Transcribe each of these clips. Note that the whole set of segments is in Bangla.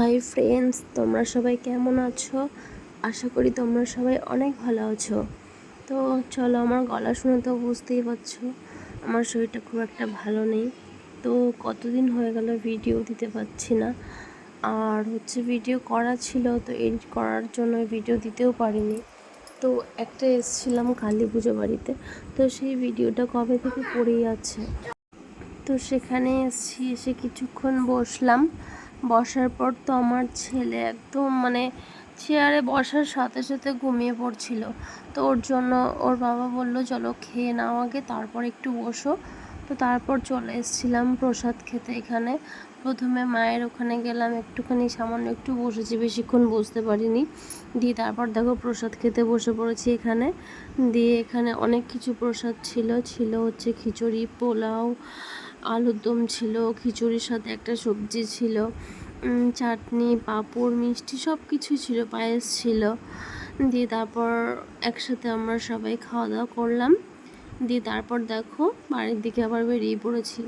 হাই ফ্রেন্ডস, তোমরা সবাই কেমন আছো? আশা করি তোমরা সবাই অনেক ভালো আছো। তো চলো, আমার গলা শুনে তো বুঝতেই পারছ, আমার শরীরটা খুব একটা ভালো নেই। তো কতদিন হয়ে গেল ভিডিও দিতে পারছি না। আর হচ্ছে ভিডিও করা ছিল, তো এডিট করার জন্য ভিডিও দিতেও পারিনি। তো একটা এসেছিলাম কালী পুজো বাড়িতে, তো সেই ভিডিওটা কবে থেকে পড়েই আছে? তো সেখানে এসেছি, এসে কিছুক্ষণ বসলাম। বসার পর তো আমার ছেলে একদম মানে চেয়ারে বসার সাথে সাথে ঘুমিয়ে পড়ছিল। তো ওর জন্য ওর বাবা বলল, চলো খেয়ে নাও আগে, তারপর একটু বসো। তো তারপর চলে এসেছিলাম প্রসাদ খেতে এখানে। প্রথমে মায়ের ওখানে গেলাম, একটুখানি সামান্য একটু বসেছি, বেশিক্ষণ বসতে পারিনি। দিয়ে তারপর দেখো প্রসাদ খেতে বসে পড়েছি এখানে। দিয়ে এখানে অনেক কিছু প্রসাদ ছিল ছিল হচ্ছে খিচুড়ি, পোলাও, আলুর দম ছিল, খিচুড়ির সাথে একটা সবজি ছিল চাটনি, পাঁপড়, মিষ্টি সব কিছুই ছিল, পায়েস ছিল। দিয়ে তারপর একসাথে আমরা সবাই খাওয়া দাওয়া করলাম। দিয়ে তারপর দেখো বাড়ির দিকে আবার বেরিয়ে পড়েছি।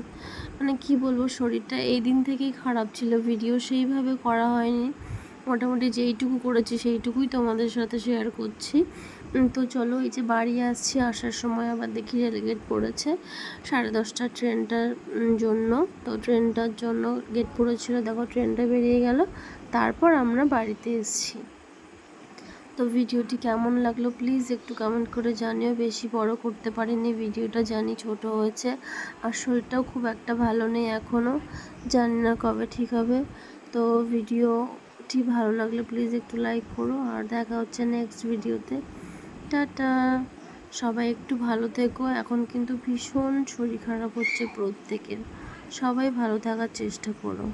মানে কি বলব, শরীরটা এই দিন থেকেই খারাপ ছিল ভিডিও সেইভাবে করা হয়নি। মোটামুটি যেইটুকু করেছি সেইটুকুই তোমাদের সাথে শেয়ার করছি। তো চলো এই যে বাড়ি আসছি, আসার সময় আবার দেখি রেলগেট পড়েছে। সাড়ে দশটার ট্রেনটার জন্য। তো ট্রেনটার জন্য গেট পড়েছিল, দেখো ট্রেনটা বেরিয়ে গেল। তারপর আমরা বাড়িতে এসেছি। তো ভিডিওটি কেমন লাগল প্লিজ একটু কমেন্ট করে জানিও। বেশি বড় করতে পারিনি, ভিডিওটা জানি ছোট হয়েছে আর শরীরটাও খুব একটা ভালো নেই এখনও জানি না কবে ঠিক হবে। তো ভিডিওটি ভালো লাগলে প্লিজ একটু লাইক করো আর দেখা হচ্ছে নেক্সট ভিডিওতে। টাটা! সবাই একটু ভালো থেকো, এখন কিন্তু ভীষণ শরীর খারাপ হচ্ছে প্রত্যেকের। সবাই ভালো থাকার চেষ্টা করো।